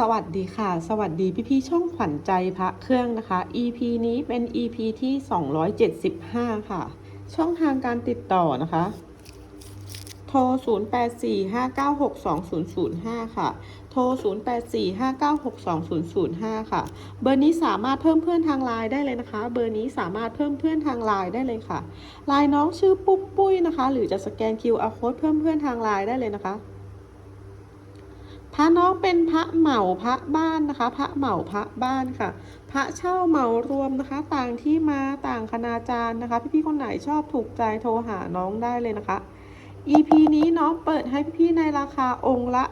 สวัสดีค่ะ สวัสดีพี่ๆช่องขวัญใจพระเครื่องนะคะ EP นี้เป็น EP ที่ 275 ค่ะ ช่องทางการติดต่อนะคะ โทร 0845962005 ค่ะ โทร 0845962005 ค่ะ เบอร์นี้สามารถเพิ่มเพื่อนทางไลน์ได้เลยนะคะ เบอร์นี้สามารถเพิ่มเพื่อนทางไลน์ได้เลยค่ะไลน์น้องชื่อปุ๊กปุ้ยนะคะ หรือจะสแกน QR code เพิ่มเพื่อนทางไลน์ได้เลยนะคะ พระน้องเป็นพระเหมาพระบ้านนะคะ พระเหมาพระบ้านค่ะ พระเช่าเหมารวมนะคะ ต่างที่มาต่างคณาจารย์นะคะ พี่ๆคนไหนชอบถูกใจโทรหาน้องได้เลยนะคะ EP นี้น้องเปิดให้พี่ๆในราคาองค์ละ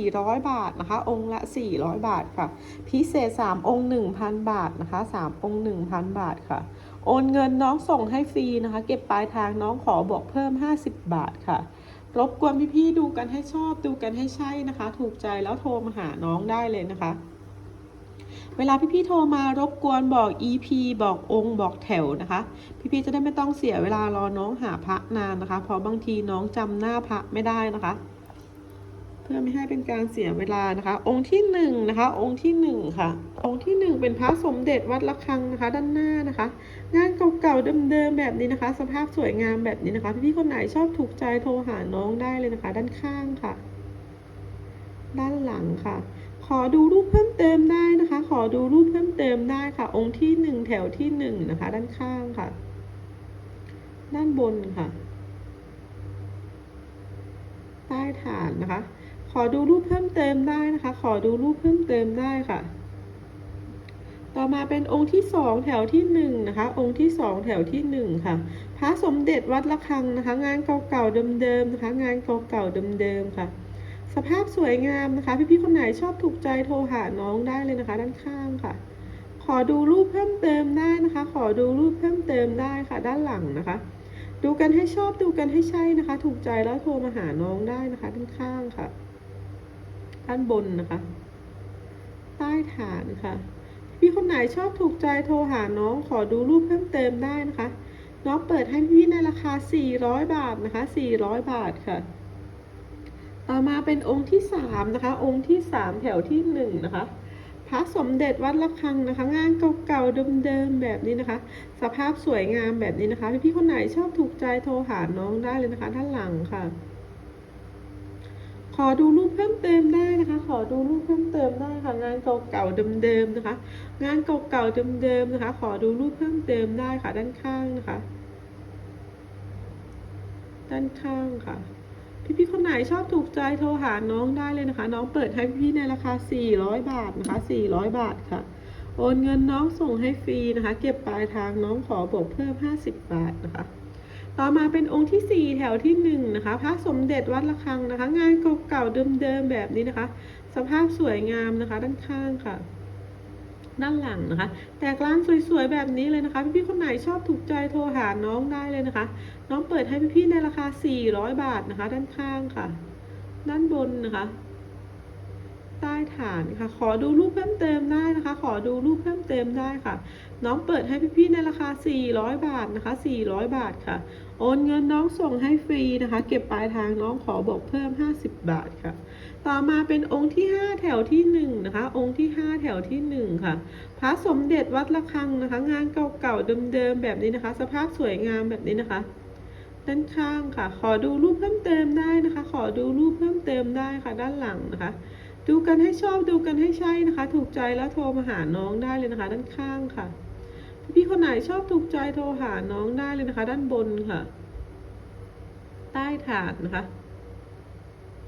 400 บาทนะคะ องค์ละ 400 บาทค่ะ พิเศษ 3 องค์ 1,000 บาทนะคะ 3 องค์ 1,000 บาทค่ะ โอนเงินน้องส่งให้ฟรีนะคะ เก็บปลายทางน้องขอบอกเพิ่ม 50 บาทค่ะ รบกวนพี่ๆดูกันให้ชอบดูกันให้ใช่นะคะ ถูกใจแล้วโทรมาหาน้องได้เลยนะคะ เวลาพี่ๆโทรมารบกวนบอก EP บอกองค์บอกแถวนะคะ พี่ๆจะได้ไม่ต้องเสียเวลารอน้องหาพระนานนะคะ เพราะบางทีน้องจำหน้าพระไม่ได้นะคะ พื่อไม่ให้เป็นการเสียเวลานะคะ องค์ที่หนึ่งนะคะ องค์ที่หนึ่งค่ะ องค์ที่หนึ่งเป็นพระสมเด็จวัดระฆังนะคะ ด้านหน้านะคะ งานเก่าๆเดิมๆแบบนี้นะคะ สภาพสวยงามแบบนี้นะคะพี่ๆคนไหนชอบถูกใจโทรหาน้องได้เลยนะคะ ด้านข้างค่ะ ด้านหลังค่ะ ขอดูรูปเพิ่มเติมได้นะคะ ขอดูรูปเพิ่มเติมได้ค่ะ องค์ที่หนึ่งแถวที่หนึ่งนะคะ ด้านข้างค่ะ ด้านบนค่ะใต้ฐานนะคะ ขอดูรูปเพิ่มเติมได้นะคะ ขอดูรูปเพิ่มเติมได้ค่ะ ต่อมาเป็นองค์ที่สองแถวที่หนึ่งนะคะ องค์ที่สองแถวที่หนึ่งค่ะ พระสมเด็จวัดระฆังนะคะ งานเก่าๆเดิมๆนะคะ งานเก่าๆเดิมๆค่ะ สภาพสวยงามนะคะ พี่ๆคนไหนชอบถูกใจโทรหาน้องได้เลยนะคะ ด้านข้างค่ะ ขอดูรูปเพิ่มเติมได้นะคะ ขอดูรูปเพิ่มเติมได้ค่ะ ด้านหลังนะคะ ดูกันให้ชอบดูกันให้ใช่นะคะ ถูกใจแล้วโทรมาหาน้องได้นะคะ ด้านข้างค่ะ ด้านบนนะคะ ใต้ฐานค่ะ พี่คนไหนชอบถูกใจโทรหาน้องขอดูรูปเพิ่มเติมได้นะคะ น้องเปิดให้พี่ในราคา 400 บาทนะคะ 400 บาทค่ะ ต่อมาเป็นองค์ที่สามนะคะ องค์ที่สามแถวที่หนึ่งนะคะพระสมเด็จวัดระฆังนะคะ งานเก่าๆเดิมๆแบบนี้นะคะ สภาพสวยงามแบบนี้นะคะพี่ๆคนไหนชอบถูกใจโทรหาน้องได้เลยนะคะ ด้านหลังค่ะ ขอดูรูปเพิ่มเติมได้นะคะ ขอดูรูปเพิ่มเติมได้ค่ะ งานเก่าๆเดิมๆนะคะ งานเก่าๆเดิมๆนะคะ ขอดูรูปเพิ่มเติมได้ค่ะ ด้านข้างนะคะ ด้านข้างค่ะ พี่ๆคนไหนชอบถูกใจโทรหาน้องได้เลยนะคะ น้องเปิดให้พี่ในราคา 400 บาทนะคะ 400 บาทค่ะ โอนเงินน้องส่งให้ฟรีนะคะ เก็บปลายทางน้องขอบวกเพิ่ม 50 บาทนะคะ ต่อมาเป็นองค์ที่ 4 แถวที่1นะคะพระสมเด็จวัดระฆังนะคะ งานเก่าๆเดิมๆแบบนี้นะคะ สภาพสวยงามนะคะ ด้านข้างค่ะ ด้านหลังนะคะ แตกร้านสวยๆแบบนี้เลยนะคะ พี่ๆคนไหนชอบถูกใจโทรหาน้องได้เลยนะคะ น้องเปิดให้พี่ๆในราคา 400 บาทนะคะ ด้านข้างค่ะ ด้านบนนะคะ ใต้ฐานค่ะ ขอดูรูปเพิ่มเติมได้นะคะ ขอดูรูปเพิ่มเติมได้ค่ะ น้องเปิดให้พี่ๆในราคา 400 บาทนะคะ 400 บาทค่ะ โอนเงินน้องส่งให้ฟรีนะคะ เก็บปลายทางน้องขอบอกเพิ่ม 50 บาทค่ะ ต่อมาเป็นองค์ที่ 5 แถวที่ 1 นะคะ องค์ที่ 5 แถวที่ 1 ค่ะ พระสมเด็จวัดระฆังนะคะ งานเก่าๆเดิมๆแบบนี้นะคะ สภาพสวยงามแบบนี้นะคะด้านข้างค่ะ ขอดูรูปเพิ่มเติมได้นะคะ ขอดูรูปเพิ่มเติมได้ค่ะ ด้านหลังนะคะ ดูกันให้ชอบดูกันให้ใช่นะคะ ถูกใจแล้วโทรมาหาน้องได้เลยนะคะ ด้านข้างค่ะ พี่คนไหนชอบถูกใจโทรหาน้องได้เลยนะคะ ด้านบนค่ะ ใต้ฐานนะคะ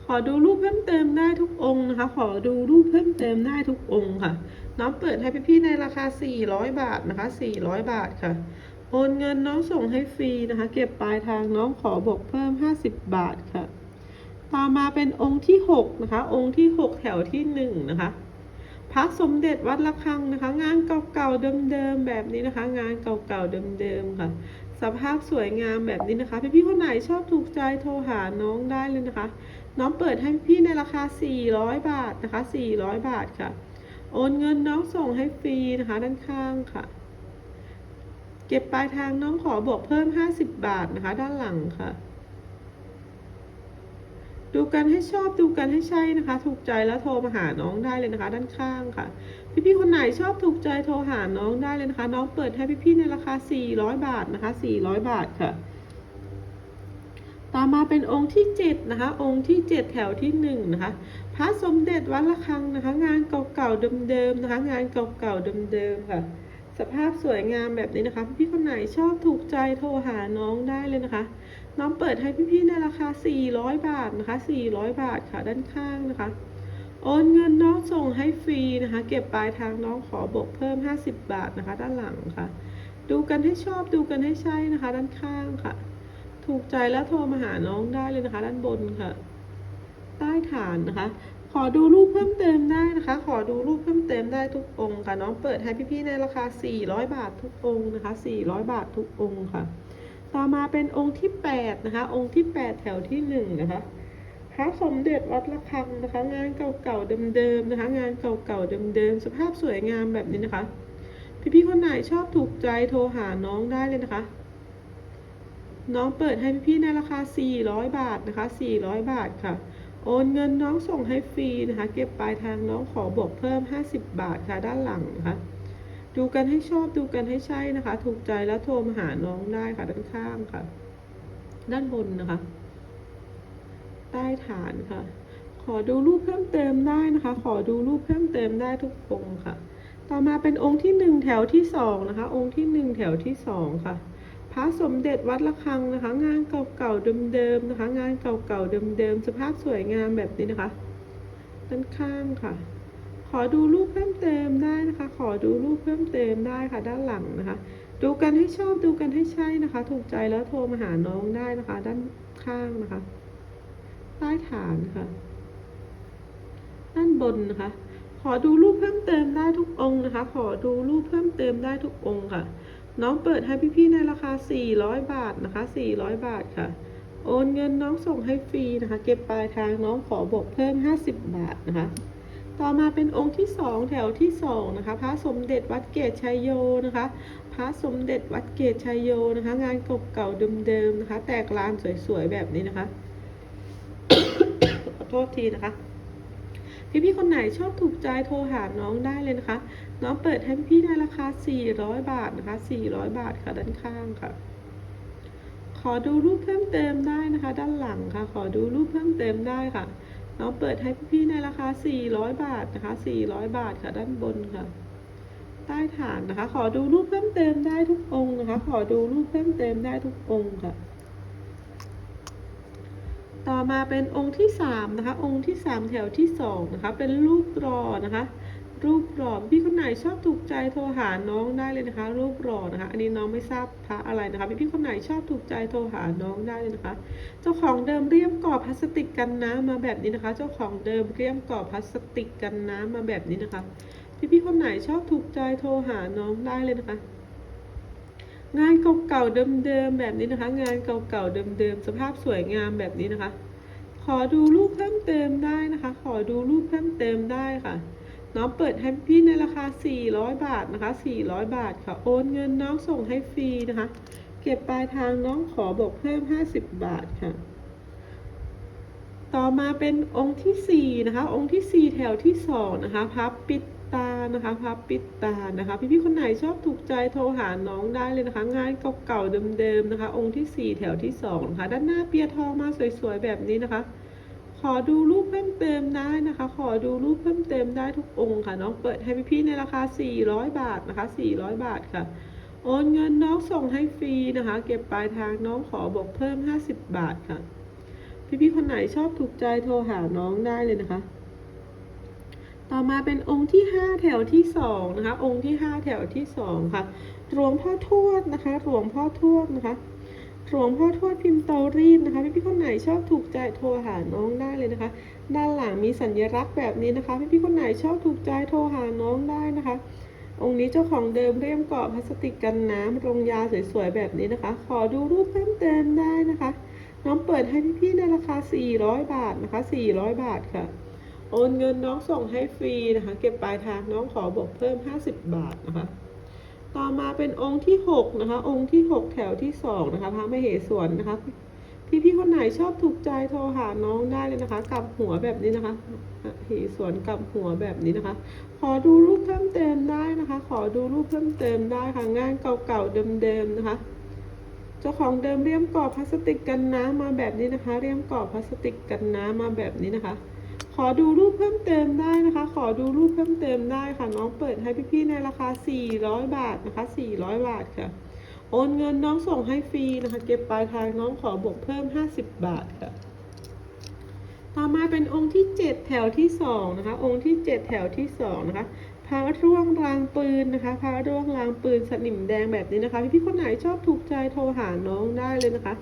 ขอดูรูปเพิ่มเติมได้ทุกองค์นะคะ ขอดูรูปเพิ่มเติมได้ทุกองค์ค่ะ น้องเปิดให้พี่ๆในราคา 400 บาทนะคะ 400 บาทค่ะโอนเงินน้องส่งให้ฟรีนะคะ เก็บปลายทางน้องขอบวกเพิ่ม 50 บาทค่ะ ต่อมาเป็นองค์ที่ 6 นะคะ องค์ที่ 6 แถวที่ 1 นะคะพระสมเด็จวัดระฆังนะคะ งานเก่าๆเดิมๆแบบนี้นะคะ งานเก่าๆเดิมๆค่ะ สภาพสวยงามแบบนี้นะคะพี่ๆคนไหนชอบถูกใจโทรหาน้องได้เลยนะคะ น้องเปิดให้พี่ในราคา 400 บาทนะคะ 400 บาทค่ะ โอนเงินน้องส่งให้ฟรีนะคะด้านข้างค่ะ เก็บปลายทางน้องขอบวกเพิ่ม 50 บาทนะคะ ด้านหลังค่ะ ดูกันให้ชอบดูกันให้ใช่นะคะ ถูกใจแล้วโทรมาหาน้องได้เลยนะคะ ด้านข้างค่ะ พี่ๆคนไหนชอบถูกใจโทรหาน้องได้เลยนะคะ น้องเปิดให้พี่ๆในราคา 400 บาทนะคะ 400 บาทค่ะ ต่อมาเป็นองค์ที่ 7 นะคะ องค์ที่ 7 แถวที่ 1 นะคะ พระสมเด็จวัดระฆังนะคะ งานเก่าๆเดิมๆนะคะ งานเก่าๆเดิมๆค่ะสภาพสวยงามแบบนี้นะคะ พี่ๆคนไหนชอบถูกใจโทรหาน้องได้เลยนะคะ น้องเปิดให้พี่ๆในราคา 400 บาทนะคะ 400 บาทค่ะด้านข้างนะคะ โอนเงินน้องส่งให้ฟรีนะคะ เก็บปลายทางน้องขอบวกเพิ่ม 50 บาทนะคะ ด้านหลังค่ะ ดูกันให้ชอบดูกันให้ใช่นะคะ ด้านข้างค่ะ ถูกใจแล้วโทรมาหาน้องได้เลยนะคะ ด้านบนค่ะ ใต้ฐานนะคะ ขอดูรูปเพิ่มเติมได้นะคะ ขอดูรูปเพิ่มเติมได้ทุกองค์ค่ะ น้องเปิดให้พี่ๆในราคา 400 บาททุกองค์นะคะ 400 บาททุกองค์ค่ะ ต่อมาเป็นองค์ที่8นะคะ องค์ที่ 8 แถวที่1นะคะพระสมเด็จวัดระฆังนะคะ งานเก่าๆเดิมๆนะคะ งานเก่าๆเดิมๆสภาพสวยงามแบบนี้นะคะ พี่ๆคนไหนชอบถูกใจโทรหาน้องได้เลยนะคะ น้องเปิดให้พี่ๆในราคา 400 บาทนะคะ 400 บาทค่ะ โอนเงินน้องส่งให้ฟรีนะคะ เก็บปลายทางน้องขอบวกเพิ่ม 50 บาทค่ะด้านหลังนะคะ ดูกันให้ชอบดูกันให้ใช่นะคะ ถูกใจแล้วโทรมาหาน้องได้ค่ะด้านข้างค่ะ ด้านบนนะคะ ใต้ฐานค่ะ ขอดูรูปเพิ่มเติมได้นะคะ ขอดูรูปเพิ่มเติมได้ทุกองค์ค่ะ ต่อมาเป็นองค์ที่หนึ่งแถวที่สองนะคะ องค์ที่หนึ่งแถวที่สองค่ะพระสมเด็จวัดระฆังนะคะ งานเก่าๆเดิมๆนะคะ งานเก่าๆเดิมๆสภาพสวยงามแบบนี้นะคะ ด้านข้างค่ะ ขอดูรูปเพิ่มเติมได้นะคะ ขอดูรูปเพิ่มเติมได้ค่ะด้านหลังนะคะ ดูกันให้ชอบดูกันให้ใช่นะคะ ถูกใจแล้วโทรมาหาน้องได้นะคะ ด้านข้างนะคะ ใต้ฐานค่ะด้านบนนะคะ ขอดูรูปเพิ่มเติมได้ทุกองค์นะคะ ขอดูรูปเพิ่มเติมได้ทุกองค์ค่ะ น้องเปิดให้พี่ๆในราคา 400 บาทนะคะ 400 บาทค่ะ โอนเงินน้องส่งให้ฟรีนะคะ เก็บปลายทางน้องขอบวกเพิ่ม 50 บาทนะคะ ต่อมาเป็นองค์ที่2แถวที่2นะคะพระสมเด็จวัดเกตชัยโยนะคะ พระสมเด็จวัดเกตชัยโยนะคะ งานเก่าๆเดิมๆนะคะ แตกลานสวยๆแบบนี้นะคะขอโทษทีนะคะพี่ๆคนไหนชอบถูกใจโทรหาน้องได้เลยนะคะ น้องเปิดให้พี่ๆในราคา 400 บาทนะคะ 400 บาทค่ะด้านข้างค่ะ ขอดูรูปเพิ่มเติมได้นะคะ ด้านหลังค่ะ ขอดูรูปเพิ่มเติมได้ค่ะ เราเปิดให้พี่ๆในราคา 400 บาทนะคะ 400 บาทค่ะด้านบนค่ะ ใต้ฐานนะคะ ขอดูรูปเพิ่มเติมได้ทุกองค์นะคะ ขอดูรูปเพิ่มเติมได้ทุกองค์ค่ะ ต่อมาเป็นองค์ที่สามนะคะ องค์ที่สามแถวที่สองนะคะ เป็นรูปรอนะคะ รูปรอพี่คนไหนชอบถูกใจโทรหาน้องได้เลยนะคะ รูปรอนะคะ อันนี้น้องไม่ทราบพระอะไรนะคะพี่พี่คนไหนชอบถูกใจโทรหาน้องได้เลยนะคะ เจ้าของเดิมเรียมกรอบพลาสติกกันน้ำมาแบบนี้นะคะ เจ้าของเดิมเรียมกรอบพลาสติกกันน้ำมาแบบนี้นะคะ พี่พี่คนไหนชอบถูกใจโทรหาน้องได้เลยนะคะงานเก่าๆเดิมๆแบบนี้นะคะ งานเก่าๆเดิมๆสภาพสวยงามแบบนี้นะคะ ขอดูรูปเพิ่มเติมได้นะคะ ขอดูรูปเพิ่มเติมได้ค่ะ น้องเปิดให้พี่ในราคา 400 บาทนะคะ 400 บาทค่ะ โอนเงินน้องส่งให้ฟรีนะคะ เก็บปลายทางน้องขอบอกเพิ่ม 50 บาทค่ะ ต่อมาเป็นองค์ที่ 4 นะคะ องค์ที่ 4 แถวที่ 2 นะคะ พับปิดตานะคะ พับปิดตานะคะ พี่ๆคนไหนชอบถูกใจโทรหาน้องได้เลยนะคะ งานเก่าๆเดิมๆนะคะ องค์ที่ 4 แถวที่ 2 นะคะ ด้านหน้าเปียทองมาสวยๆแบบนี้นะคะ อดูรูปเพิ่มเติมได้นะคะ ขอดูรูปเพิ่มเติมได้ทุกองค์ค่ะ น้องเปิดให้พี่ๆในราคา 400 บาทนะคะ 400 บาทค่ะ โอนเงินน้องส่งให้ฟรีนะคะ เก็บปลายทางน้องขอบอกเพิ่ม 50 บาทค่ะ พี่ๆคนไหนชอบถูกใจโทรหาน้องได้เลยนะคะ ต่อมาเป็นองค์ที่ 5 แถวที่ 2 นะคะ องค์ที่ 5 แถวที่ 2 ค่ะหลวงพ่อทวดนะคะหลวงพ่อทวดนะคะ หลวงพ่อทวดพิมพ์เตารีดนะคะ พี่ๆคนไหนชอบถูกใจโทรหาน้องได้เลยนะคะ ด้านหลังมีสัญลักษณ์แบบนี้นะคะ พี่ๆคนไหนชอบถูกใจโทรหาน้องได้นะคะ องค์นี้เจ้าของเดิมเรียมเกาะพลาสติกกันน้ำรงยาสวยๆแบบนี้นะคะ ขอดูรูปเพิ่มเติมได้นะคะ น้องเปิดให้พี่ๆในราคา 400 บาทนะคะ 400 บาทค่ะ โอนเงินน้องส่งให้ฟรีนะคะ เก็บปลายทางน้องขอบวกเพิ่ม 50 บาทนะคะ ต่อมาเป็นองค์ที่6นะคะ องค์ที่ 6 แถวที่2นะคะพระมเหสวนนะคะ พี่ๆคนไหนชอบถูกใจโทรหาน้องได้เลยนะคะกลับหัวแบบนี้นะคะอะหีสวนกลับหัวแบบนี้นะคะ ขอดูรูปเพิ่มเติมได้นะคะ ขอดูรูปเพิ่มเติมได้ค่ะงานเก่าๆเดิมๆนะคะเจ้าของเดิมเรียมกรอบพลาสติกกันน้ำมาแบบนี้นะคะ เรียมกรอบพลาสติกกันน้ำมาแบบนี้นะคะ ขอดูรูปเพิ่มเติมได้นะคะ ขอดูรูปเพิ่มเติมได้ค่ะ น้องเปิดให้พี่ๆในราคา 400 บาทนะคะ 400 บาทค่ะ โอนเงินน้องส่งให้ฟรีนะคะ เก็บปลายทางน้องขอบวกเพิ่ม 50 บาทค่ะ ต่อมาเป็นองค์ที่ 7 แถวที่2นะคะ องค์ที่ 7 แถวที่2นะคะพระร่วงรางปืนนะคะพระร่วงรางปืนสนิมแดงแบบนี้นะคะ พี่ๆคนไหนชอบถูกใจโทรหาน้องได้เลยนะคะ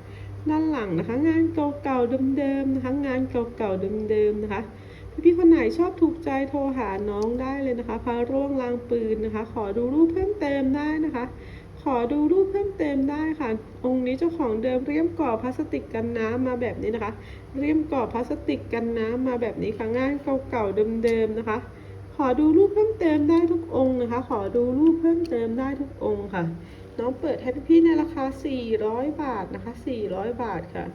ด้านหลังนะคะ งานเก่าๆเดิมๆนะคะ งานเก่าๆเดิมๆนะคะ พี่คนไหนชอบถูกใจโทรหาน้องได้เลยนะคะพระร่วงรางปืนนะคะ ขอดูรูปเพิ่มเติมได้นะคะ ขอดูรูปเพิ่มเติมได้ค่ะ องค์นี้เจ้าของเดิมเรียมก่อพลาสติกกันน้ำมาแบบนี้นะคะ เรียมก่อพลาสติกกันน้ำมาแบบนี้ค่ะงานเก่าๆเดิมๆนะคะขอดูรูปเพิ่มเติมได้ทุกองค์นะคะ ขอดูรูปเพิ่มเติมได้ทุกองค์ค่ะ น้องเปิดให้พี่ๆในราคา 400 บาทนะคะ 400 บาทค่ะ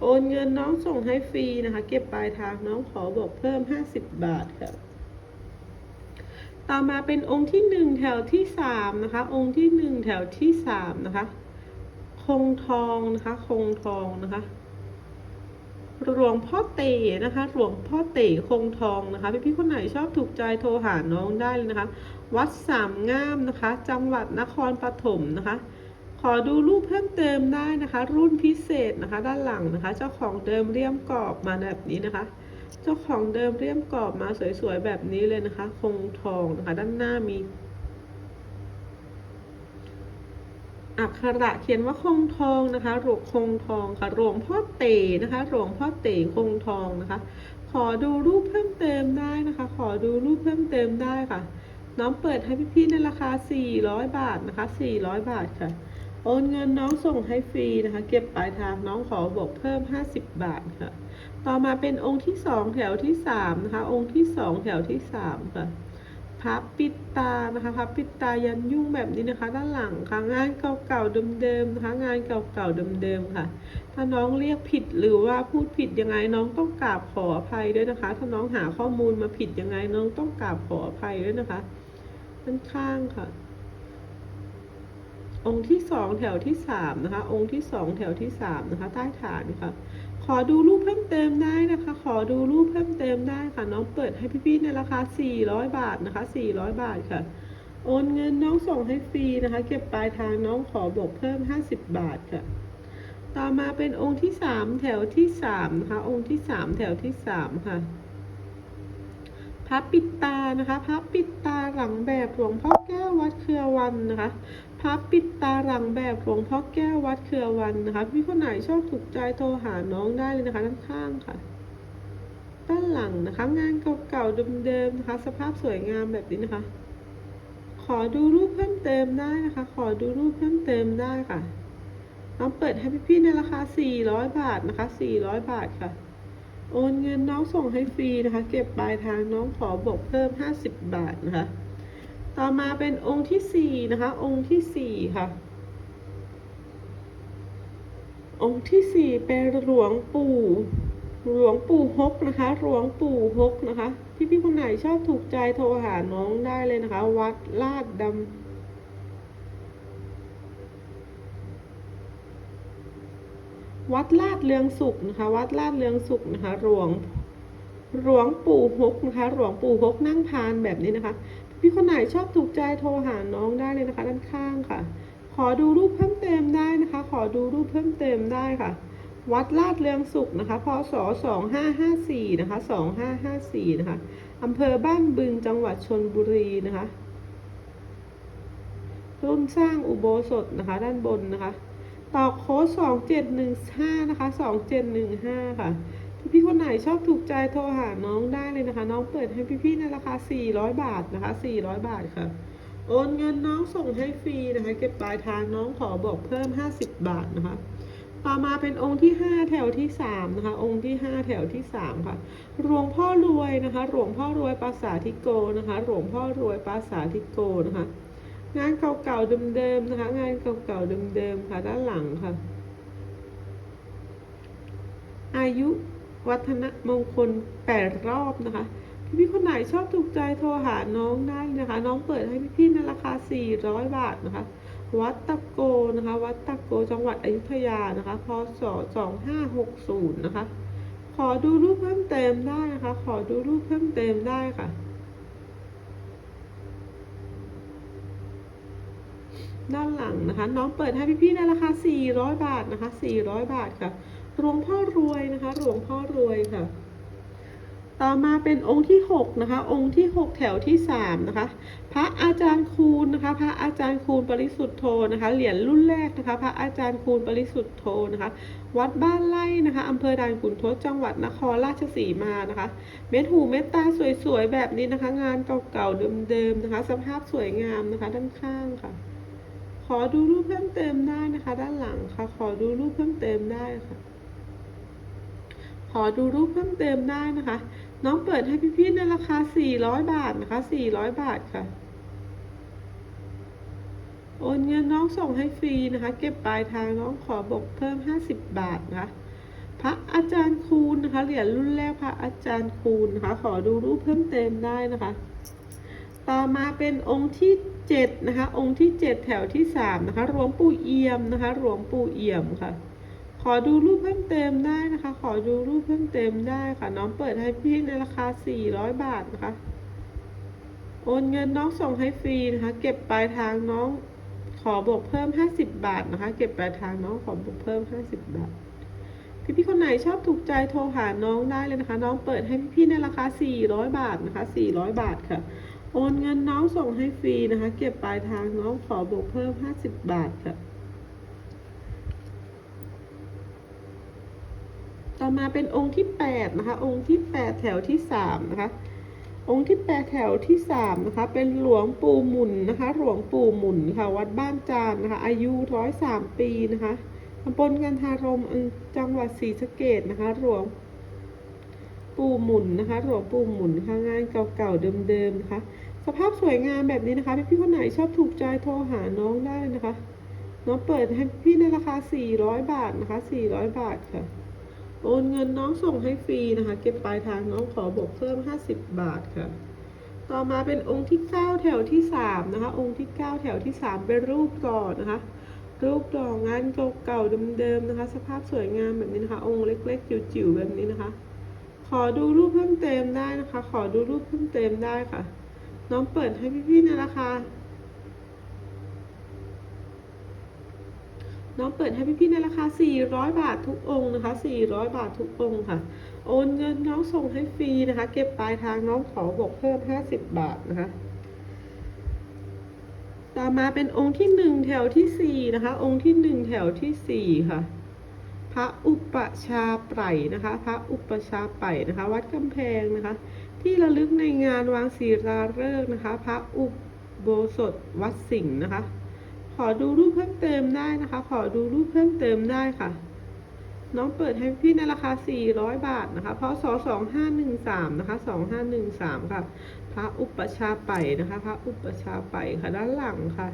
โอนเงินน้องส่งให้ฟรีนะคะ เก็บปลายทางน้องขอบอกเพิ่ม 50 บาทค่ะ ต่อมาเป็นองค์ที่หนึ่งแถวที่สามนะคะ องค์ที่หนึ่งแถวที่สามนะคะ คงทองนะคะ คงทองนะคะ หลวงพ่อเต๋นะคะ หลวงพ่อเต๋คงทองนะคะ พี่ๆคนไหนชอบถูกใจโทรหาน้องได้เลยนะคะ วัดสามงามนะคะ จังหวัดนครปฐมนะคะ ขอดูรูปเพิ่มเติมได้นะคะ รุ่นพิเศษนะคะด้านหลังนะคะ เจ้าของเดิมเรียมกรอบมาแบบนี้นะคะ เจ้าของเดิมเรียมกรอบมาสวยๆแบบนี้เลยนะคะคงทองนะคะ ด้านหน้ามีอักขระเขียนว่าคงทองนะคะหลวงคงทองค่ะหลวงพ่อเต๋นะคะหลวงพ่อเต๋คงทองนะคะ ขอดูรูปเพิ่มเติมได้นะคะ ขอดูรูปเพิ่มเติมได้ค่ะ น้องเปิดให้พี่ๆในราคา 400 บาทนะคะ 400 บาทค่ะ โอนเงินน้องส่งให้ฟรีนะคะ เก็บปลายทางน้องขอบวกเพิ่ม 50 บาทค่ะ ต่อมาเป็นองค์ที่สองแถวที่สามนะคะ องค์ที่สองแถวที่สามค่ะพับปิดตานะคะพับปิดตายันยุ่งแบบนี้นะคะ ด้านหลังค่ะงานเก่าๆเดิมๆนะคะ งานเก่าๆเดิมๆค่ะ ถ้าน้องเรียกผิดหรือว่าพูดผิดยังไงน้องต้องกราบขออภัยด้วยนะคะ ถ้าน้องหาข้อมูลมาผิดยังไงน้องต้องกราบขออภัยด้วยนะคะด้านข้างค่ะ องค์ที่สองแถวที่สามนะคะ องค์ที่สองแถวที่สามนะคะ ใต้ฐานค่ะ ขอดูรูปเพิ่มเติมได้นะคะ ขอดูรูปเพิ่มเติมได้ค่ะ น้องเปิดให้พี่ๆในราคา 400 บาทนะคะ 400 บาทค่ะ โอนเงินน้องส่งให้ฟรีนะคะ เก็บปลายทางน้องขอบวกเพิ่ม 50 บาทค่ะ ต่อมาเป็นองค์ที่สามแถวที่สามนะคะ องค์ที่สามแถวที่สามค่ะพับปิดตานะคะพับปิดตาหลังแบบหลวงพ่อแก้ววัดเครือวันนะคะ พับปิดตาหลังแบบหลวงพ่อแก้ววัดเครือวันนะคะพี่คนไหนชอบถูกใจโทรหาน้องได้เลยนะคะด้านข้างค่ะ ด้านหลังนะคะ งานเก่าๆเดิมๆนะคะ สภาพสวยงามแบบนี้นะคะ ขอดูรูปเพิ่มเติมได้นะคะ ขอดูรูปเพิ่มเติมได้ค่ะน้องเปิดให้พี่ๆในราคา 400 บาทนะคะ 400 บาทค่ะ โอนเงินน้องส่งให้ฟรีนะคะ เก็บปลายทางน้องขอบวกเพิ่ม 50 บาทนะคะ ต่อมาเป็นองค์ที่สี่นะคะ องค์ที่สี่ค่ะ องค์ที่สี่เป็นหลวงปู่ หลวงปู่ฮกนะคะ หลวงปู่ฮกนะคะ พี่พี่ๆคนไหนชอบถูกใจโทรหาน้องได้เลยนะคะ วัดลาดดำวัดลาดเรืองสุขนะคะ วัดลาดเรืองสุขนะคะ หลวงหลวงปู่ฮกนะคะ หลวงปู่ฮกนั่งพานแบบนี้นะคะ พี่คนไหนชอบถูกใจโทรหาน้องได้เลยนะคะ ด้านข้างค่ะ ขอดูรูปเพิ่มเติมได้นะคะ ขอดูรูปเพิ่มเติมได้ค่ะ วัดลาดเรืองสุขนะคะ พศสองห้าห้าสี่นะคะสองห้าห้าสี่นะคะอำเภอบ้านบึงจังหวัดชนบุรีนะคะรุ่นสร้างอุโบสถนะคะ ด้านบนนะคะ ต่อโค้ดสองเจ็ดหนึ่งห้านะคะสองเจ็ดหนึ่งห้าค่ะ พี่คนไหนชอบถูกใจโทรหาน้องได้เลยนะคะ น้องเปิดให้พี่ๆในราคา 400 บาทนะคะ 400 บาทค่ะ โอนเงินน้องส่งให้ฟรีนะคะ เก็บปลายทางน้องขอบอกเพิ่ม 50 บาทนะคะ ต่อมาเป็นองค์ที่ 5 แถวที่ 3 นะคะ องค์ที่ 5 แถวที่ 3 ค่ะ หลวงพ่อรวยนะคะ หลวงพ่อรวยปราสาททิโกนะคะ หลวงพ่อรวยปราสาททิโกนะคะ งานเก่าๆเดิมๆนะคะ งานเก่าๆเดิมๆค่ะ ด้านหลังค่ะ อายุ วัฒนมงคลแปดรอบนะคะพี่ๆคนไหนชอบถูกใจโทรหาน้องได้นะคะ น้องเปิดให้พี่ๆในราคา 400 บาทนะคะ วัดตะโกนะคะ วัดตะโกจังหวัดอยุธยานะคะพศ2560 นะคะ ขอดูรูปเพิ่มเติมได้นะคะ ขอดูรูปเพิ่มเติมได้ค่ะด้านหลังนะคะ น้องเปิดให้พี่ๆในราคา 400 บาทนะคะ 400 บาทค่ะ หลวงพ่อรวยนะคะ หลวงพ่อรวยค่ะ ต่อมาเป็นองค์ที่6นะคะ องค์ที่ 6 แถวที่3นะคะ พระอาจารย์คูณนะคะ พระอาจารย์คูณปริสุทธโธนะคะ เหรียญรุ่นแรกนะคะ พระอาจารย์คูณปริสุทธโธนะคะ วัดบ้านไร่นะคะอำเภอด่านขุนทดจังหวัดนครราชสีมานะคะ เม็ดหูเม็ดตาสวยๆแบบนี้นะคะ งานเก่าๆเดิมๆนะคะ สภาพสวยงามนะคะด้านข้างค่ะ ขอดูรูปเพิ่มเติมได้นะคะ ด้านหลังค่ะ ขอดูรูปเพิ่มเติมได้ค่ะ อดูรูปเพิ่มเติมได้นะคะ น้องเปิดให้พี่ๆในราคา 400 บาทนะคะ 400 บาทค่ะ โอนเงินน้องส่งให้ฟรีนะคะ เก็บปลายทางน้องขอบกเพิ่ม 50 บาทนะคะพระอาจารย์คูณนะคะ เหรียญรุ่นแรกพระอาจารย์คูณนะคะ ขอดูรูปเพิ่มเติมได้นะคะ ต่อมาเป็นองค์ที่7นะคะ องค์ที่ 7 แถวที่3นะคะ หลวงปู่เอี่ยมนะคะ หลวงปู่เอี่ยมค่ะ ขอดูรูปเพิ่มเติมได้นะคะ ขอดูรูปเพิ่มเติมได้ค่ะ น้องเปิดให้พี่ในราคา 400 บาทนะคะ โอนเงินน้องส่งให้ฟรีนะคะ เก็บปลายทางน้องขอบวกเพิ่ม 50 บาทนะคะ เก็บปลายทางน้องขอบวกเพิ่ม 50 บาท พี่ๆคนไหนชอบถูกใจโทรหาน้องได้เลยนะคะ น้องเปิดให้พี่ๆในราคา 400 บาทนะคะ 400 บาทค่ะ โอนเงินน้องส่งให้ฟรีนะคะ เก็บปลายทางน้องขอบวกเพิ่ม 50 บาทค่ะ ต่อ มาเป็นองค์ที่8นะคะ องค์ที่8แถวที่3นะคะ องค์ที่8แถวที่3นะคะ เป็นหลวงปู่หมุนนะคะ หลวงปู่หมุนค่ะ วัดบ้านจานนะคะ อายุ103ปีนะคะตำบลกันทารมจังหวัดศรีสะเกดนะคะ หลวงปู่หมุนนะคะหลวงปู่หมุนค่ะงานเก่าๆเดิมๆนะคะ สภาพสวยงามแบบนี้นะคะ พี่ๆคนไหนชอบถูกใจโทรหาน้องได้นะคะ น้องเปิดให้พี่ในราคา 400 บาทนะคะ 400 บาทค่ะ โอนเงินน้องส่งให้ฟรีนะคะ เก็บปลายทางน้องขอบวกเพิ่ม 50 บาทค่ะ ต่อมาเป็นองค์ที่ 9 แถวที่ 3 นะคะ องค์ที่ 9 แถวที่ 3 เป็นรูปก่อนนะคะ รูปดอกงานเก่าๆเดิมๆนะคะ สภาพสวยงามแบบนี้นะคะ องค์เล็กๆ จิ๋วๆแบบนี้นะคะ ขอดูรูปเพิ่มเติมได้นะคะ ขอดูรูปเพิ่มเติมได้ค่ะ น้องเปิดให้พี่ๆในราคา น้องเปิดให้พี่ๆในราคา 400 บาททุกองค์นะคะ 400 บาททุกองค์ค่ะ โอนเงินน้องส่งให้ฟรีนะคะ เก็บปลายทางน้องขอบวกเพิ่ม 50 บาทนะคะ ต่อมาเป็นองค์ที่ 1 แถวทีสี่4 นะคะ องค์ที่ 1 แถวทีสี่4 ค่ะ พระอุปชาไตรนะคะ พระอุปชาไตรนะคะ วัดกำแพงนะคะ ที่ระลึกในงานวางศิลาฤกษ์นะคะ พระอุโบสถวัดสิงห์นะคะ ขอดูรูปเพิ่มเติมได้นะคะ ขอดูรูปเพิ่มเติมได้ค่ะ น้องเปิดให้พี่ในราคา 400 บาทนะคะ เพราะส2513 นะคะ 2513 ค่ะ พระอุปชาไป่นะคะ พระอุปชาไป่ค่ะ ด้านหลังค่ะ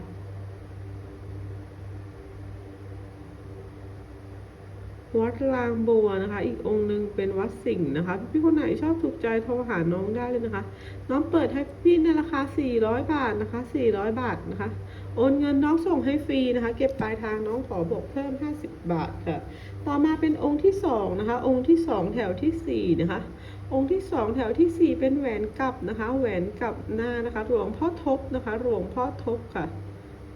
วัดรางบัวนะคะ อีกองค์หนึ่งเป็นวัดสิงห์นะคะ พี่คนไหนชอบถูกใจโทรหาน้องได้เลยนะคะ น้องเปิดให้พี่ในราคา 400 บาทนะคะ 400 บาทนะคะ โอนเงินน้องส่งให้ฟรีนะคะ เก็บปลายทางน้องขอบวกเพิ่ม 50 บาทค่ะ ต่อมาเป็นองค์ที่2นะคะ องค์ที่ 2 แถวทีสี่4นะคะ องค์ที่ 2 แถวทีสี่ 4 เป็นแหวนกลับนะคะ แหวนกลับหน้านะคะ หลวงพ่อทบนะคะ หลวงพ่อทบค่ะ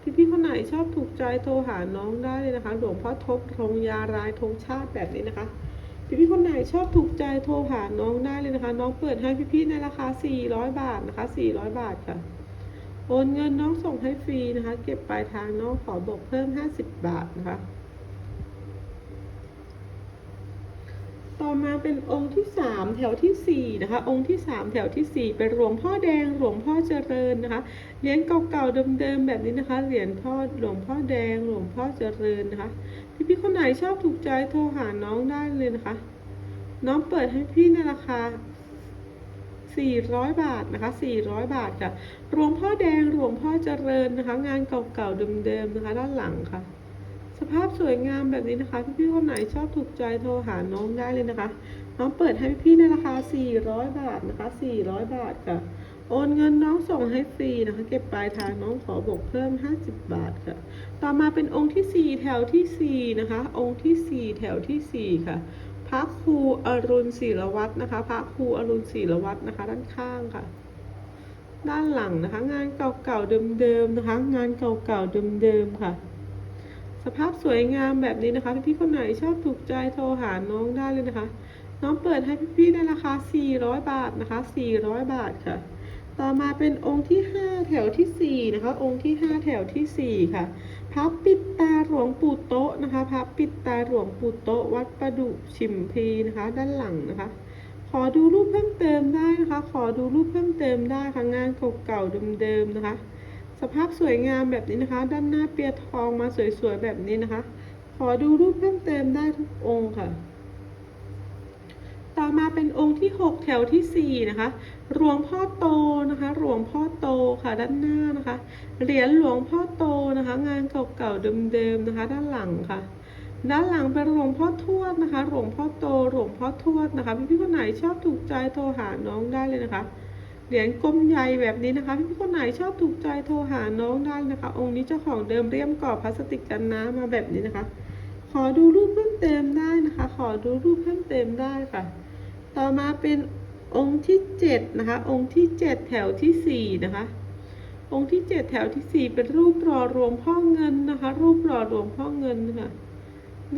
พี่พี่ๆคนไหนชอบถูกใจโทรหาน้องได้เลยนะคะ หลวงพ่อทบธงยารายธงชาติแบบนี้นะคะพี่พี่ๆคนไหนชอบถูกใจโทรหาน้องได้เลยนะคะ น้องเปิดให้พี่พี่ๆในราคา 400 บาทนะคะ 400 บาทค่ะ โอนเงินน้องส่งให้ฟรีนะคะ เก็บปลายทางน้องขอบวกเพิ่ม 50 บาทนะคะ ต่อมาเป็นองค์ที่สามแถวที่สี่นะคะ องค์ที่สามแถวที่สี่เป็นหลวงพ่อแดงหลวงพ่อเจริญนะคะ เหรียญเก่าๆเดิมๆแบบนี้นะคะ เหรียญพ่อหลวงพ่อแดงหลวงพ่อเจริญนะคะ พี่ๆคนไหนชอบถูกใจโทรหาน้องได้เลยนะคะ น้องเปิดให้พี่ในราคา 400 บาทนะคะ 400 บาทค่ะหลวงพ่อแดงหลวงพ่อเจริญนะคะ งานเก่าๆเดิมๆนะคะ ด้านหลังค่ะ สภาพสวยงามแบบนี้นะคะพี่ๆคนไหนชอบถูกใจโทรหาน้องได้เลยนะคะ น้องเปิดให้พี่ในราคา 400 บาทนะคะ 400 บาทค่ะ โอนเงินน้องส่งให้ฟรีนะคะ เก็บปลายทางน้องขอบวกเพิ่ม 50 บาทค่ะ ต่อมาเป็นองค์ที่ 4 แถวทีสี่4 นะคะ องค์ทีสี่4 แถวทีสี่4 ค่ะ พระครูอรุณศิรวัตรนะคะ พระครูอรุณศิรวัตรนะคะ ด้านข้างค่ะ ด้านหลังนะคะ งานเก่าๆเดิมๆนะคะ งานเก่าๆเดิมๆค่ะ สภาพสวยงามแบบนี้นะคะ พี่ๆคนไหนชอบถูกใจโทรหาน้องได้เลยนะคะ น้องเปิดให้พี่ๆในราคา 400 บาทนะคะ 400 บาทค่ะ ต่อมาเป็นองค์ที่ 5 แถวทีสี่4 นะคะ องค์ที่ 5 แถวทีสี่4 ค่ะ พระปิดตาหลวงปู่โต๊ะนะคะพระปิดตาหลวงปู่โต๊ะวัดประดุชิมพีนะคะ ด้านหลังนะคะ ขอดูรูปเพิ่มเติมได้นะคะ ขอดูรูปเพิ่มเติมได้ค่ะงานเก่าๆเดิมๆนะคะ สภาพสวยงามแบบนี้นะคะ ด้านหน้าเปียทองมาสวยๆแบบนี้นะคะ ขอดูรูปเพิ่มเติมได้ทุกองค์ค่ะ ต่อมาเป็นองค์ที่ 6 แถวทีสี่ 4 นะคะ หลวงพ่อโตนะคะ หลวงพ่อโตค่ะด้านหน้านะคะ เหรียญหลวงพ่อโตนะคะ งานเก่าๆเดิมๆนะคะ ด้านหลังค่ะ ด้านหลังเป็นหลวงพ่อทวดนะคะ หลวงพ่อโต หลวงพ่อทวดนะคะ พี่ๆคนไหนชอบถูกใจโทรหาน้องได้เลยนะคะ เหรียญกลมใหญ่แบบนี้นะคะ พี่ๆคนไหนชอบถูกใจโทรหาน้องได้นะคะ องค์นี้เจ้าของเดิมเรียมกรอบพลาสติกกันน้ำมาแบบนี้นะคะ ขอดูรูปเพิ่มเติมได้นะคะ ขอดูรูปเพิ่มเติมได้ค่ะ ต่อมาเป็นองค์ที่เจ็ดนะคะ องค์ที่เจ็ดแถวที่สี่นะคะ องค์ที่เจ็ดแถวที่สี่เป็นรูปหล่อหลวงพ่อเงินนะคะ รูปหล่อหลวงพ่อเงินนะคะ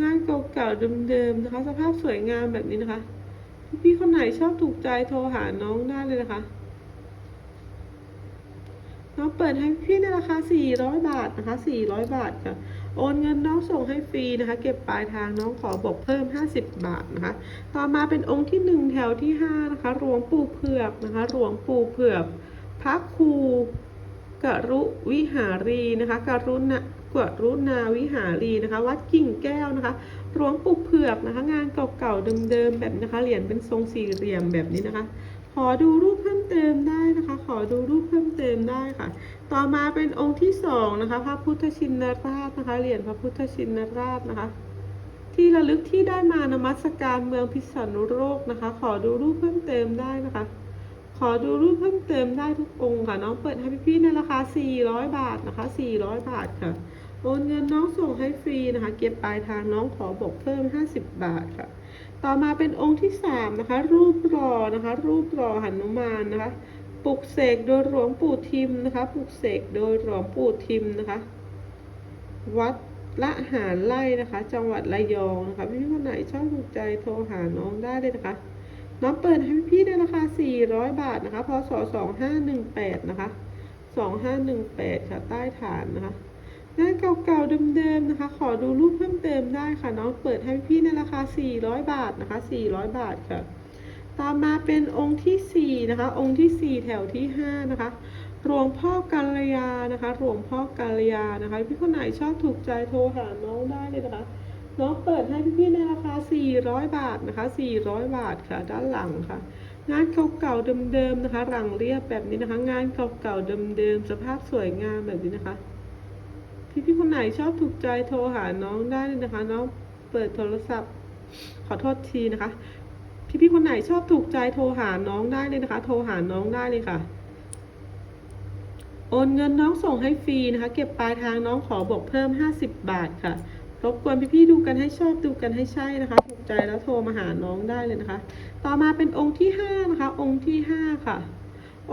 งานเก่าๆเดิมๆนะคะ สภาพสวยงามแบบนี้นะคะพี่ๆคนไหนชอบถูกใจโทรหาน้องได้เลยนะคะน้องเปิดให้พี่ในราคา400 บาทนะคะ400 บาทค่ะ โอนเงินน้องส่งให้ฟรีนะคะ เก็บปลายทางน้องขอบอกเพิ่ม 50 บาทนะคะ ต่อมาเป็นองค์ที่ 1 แถวที่5นะคะหลวงปู่เผือกนะคะหลวงปู่เผือกพระครูกรุวิหารีนะคะกรุณากรุณาวิหารีนะคะ วัดกิ่งแก้วนะคะหลวงปู่เผือกนะคะ งานเก่าๆเดิมๆแบบนะคะเหรียญเป็นทรงสี่เหลี่ยมแบบนี้นะคะ ขอดูรูปเพิ่มเติมได้นะคะ ขอดูรูปเพิ่มเติมได้ค่ะ ต่อมาเป็นองค์ที่สองนะคะพระพุทธชินราชนะคะเหรียญพระพุทธชินราชนะคะ ที่ระลึกที่ได้มานมัสการเมืองพิษณุโลกนะคะ ขอดูรูปเพิ่มเติมได้นะคะ ขอดูรูปเพิ่มเติมได้ทุกองค์ค่ะน้องเปิดให้พี่ๆในราคา 400 บาทนะคะ 400 บาทค่ะโอนเงินน้องส่งให้ฟรีนะคะ เก็บปลายทางน้องขอบอกเพิ่ม 50 บาทค่ะ ต่อมาเป็นองค์ที่สามนะคะ รูปหล่อนะคะ รูปหล่อหนุมานนะคะ ปลุกเสกโดยหลวงปู่ทิมนะคะ ปลุกเสกโดยหลวงปู่ทิมนะคะ วัดละหารไล่นะคะ จังหวัดระยองนะคะ พี่คนไหนชอบถูกใจโทรหาน้องได้เลยนะคะ น้องเปิดให้พี่ๆในราคา 400 บาทนะคะ พศ 2518 นะคะ 2518 ค่ะ ใต้ฐานนะคะงานเก่าๆเดิมๆนะคะ ขอดูรูปเพิ่มเติมได้ค่ะ น้องเปิดให้พี่ในราคา 400 บาทนะคะ 400 บาทค่ะ ตามมาเป็นองค์ที่4นะคะ องค์ที่ 4 แถวที่ 5 นะคะ หลวงพ่อกัลยานะคะ หลวงพ่อกัลยานะคะ พี่คนไหนชอบถูกใจโทรหาน้องได้เลยนะคะ น้องเปิดให้พี่ๆในราคา 400 บาทนะคะ 400 บาทค่ะ ด้านหลังค่ะ งานเก่าๆเดิมๆนะคะ หลังเรียบแบบนี้นะคะ งานเก่าๆเดิมๆ สภาพสวยงามแบบนี้นะคะ พี่ๆคนไหนชอบถูกใจโทรหาน้องได้เลยนะคะ น้องเปิดโทรศัพท์ ขอโทษทีนะคะ พี่ๆคนไหนชอบถูกใจโทรหาน้องได้เลยนะคะ โทรหาน้องได้เลยค่ะ โอนเงินน้องส่งให้ฟรีนะคะ เก็บปลายทางน้องขอบอกเพิ่ม 50 บาทค่ะรบกวนพี่ๆดูกันให้ชอบดูกันให้ใช่นะคะถูกใจแล้วโทรมาหาน้องได้เลยนะคะ ต่อมาเป็นองค์ที่5นะคะ องค์ที่5ค่ะ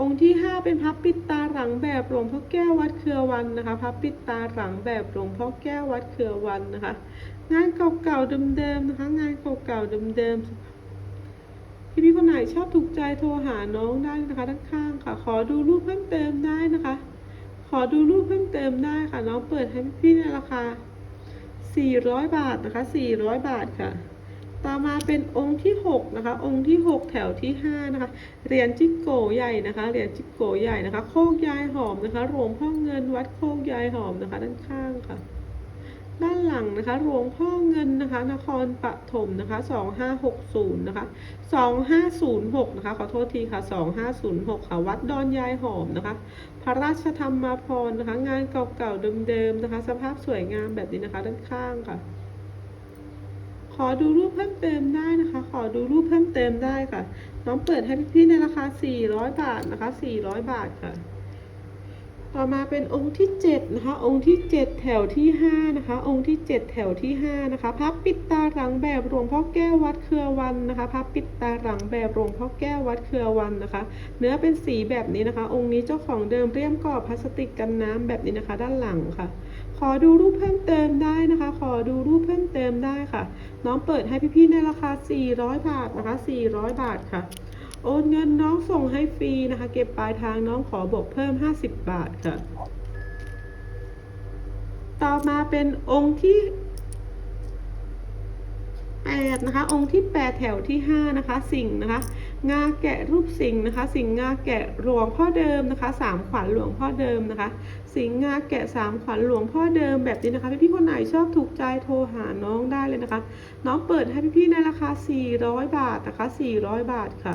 องค์ที่ 5 เป็นพระปิดตาหลังแบบหลวงพ่อแก้ววัดเครือวันนะคะพระปิดตาหลังแบบหลวงพ่อแก้ววัดเครือวันนะคะ งานเก่าๆเดิมๆนะคะ งานเก่าๆเดิมๆ พี่พี่ๆคนไหนชอบถูกใจโทรหาน้องได้นะคะด้านข้างค่ะ ขอดูรูปเพิ่มเติมได้นะคะ ขอดูรูปเพิ่มเติมได้ค่ะ น้องเปิดให้พี่ในราคา 400 บาทนะคะ 400 บาทค่ะ ต่อมาเป็นองค์ที่ 6 นะคะ องค์ที่ 6 แถวที่ 5 นะคะ เหรียญจิกโกใหญ่นะคะ เหรียญจิกโกใหญ่นะคะ โคกยายหอมนะคะหลวงพ่อเงินวัดโคกยายหอมนะคะ ด้านข้างค่ะ ด้านหลังนะคะหลวงพ่อเงินนะคะ นครปฐมนะคะ2560นะคะ2506นะคะขอโทษทีค่ะ2506ค่ะวัดดอนยายหอมนะคะ พระราชธรรมพรนะคะ งานเก่าๆเดิมๆนะคะ สภาพสวยงามแบบนี้นะคะด้านข้างค่ะ ขอดูรูปเพิ่มเติมได้นะคะ ขอดูรูปเพิ่มเติมได้ค่ะ น้องเปิดให้พี่ๆในราคา 400 บาทนะคะ 400 บาทค่ะ ต่อมาเป็นองค์ที่7นะคะ องค์ที่ 7 แถวที่5นะคะ องค์ที่ 7 แถวที่5นะคะพับปิดตาหลังแบบหลวงพ่อแก้ววัดเครือวันนะคะพับปิดตาหลังแบบหลวงพ่อแก้ววัดเครือวันนะคะ เนื้อเป็นสีแบบนี้นะคะ องค์นี้เจ้าของเดิมเรียมกรอบพลาสติกกันน้ำแบบนี้นะคะ ด้านหลังค่ะ ขอดูรูปเพิ่มเติมได้นะคะ ขอดูรูปเพิ่มเติมได้ค่ะ น้องเปิดให้พี่ๆในราคา 400 บาทนะคะ 400 บาทค่ะ โอนเงินน้องส่งให้ฟรีนะคะ เก็บปลายทางน้องขอบวกเพิ่ม 50 บาทค่ะ ต่อมาเป็นองค์ที่8นะคะ องค์ที่ 8 แถวที่ 5 นะคะ สิงห์นะคะ งาแกะรูปสิงห์นะคะ สิงห์งาแกะหลวงพ่อเดิมนะคะสามขวัญหลวงพ่อเดิมนะคะ สิงห์งาแกะสามขวัญหลวงพ่อเดิมแบบนี้นะคะ พี่ๆคนไหนชอบถูกใจโทรหาน้องได้เลยนะคะ น้องเปิดให้พี่ๆในราคา 400 บาทนะคะ 400 บาทค่ะ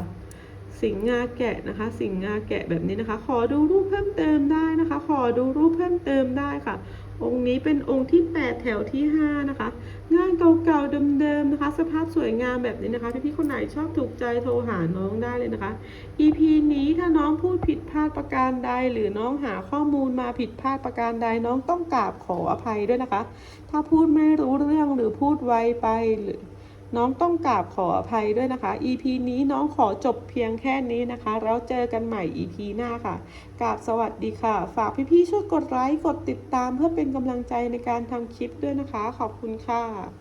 สิงห์งาแกะนะคะ สิงห์งาแกะแบบนี้นะคะ ขอดูรูปเพิ่มเติมได้นะคะ ขอดูรูปเพิ่มเติมได้ค่ะ องค์นี้เป็นองค์ที่ 8 แถวที่ 5 นะคะ งานเก่าๆเดิมๆนะคะ สภาพสวยงามแบบนี้นะคะพี่ๆคนไหนชอบถูกใจโทรหาน้องได้เลยนะคะ EP นี้ถ้าน้องพูดผิดพลาดประการใด หรือน้องหาข้อมูลมาผิดพลาดประการใดน้องต้องกราบขออภัยด้วยนะคะ ถ้าพูดไม่รู้เรื่องหรือพูดไวไปหรือ น้องต้องกราบขออภัยด้วยนะคะ EP นี้น้องขอจบเพียงแค่นี้นะคะ แล้วเจอกันใหม่ EP หน้าค่ะกราบสวัสดีค่ะ ฝากพี่ๆช่วยกดไลค์ กดติดตามเพื่อเป็นกำลังใจในการทำคลิปด้วยนะคะ ขอบคุณค่ะ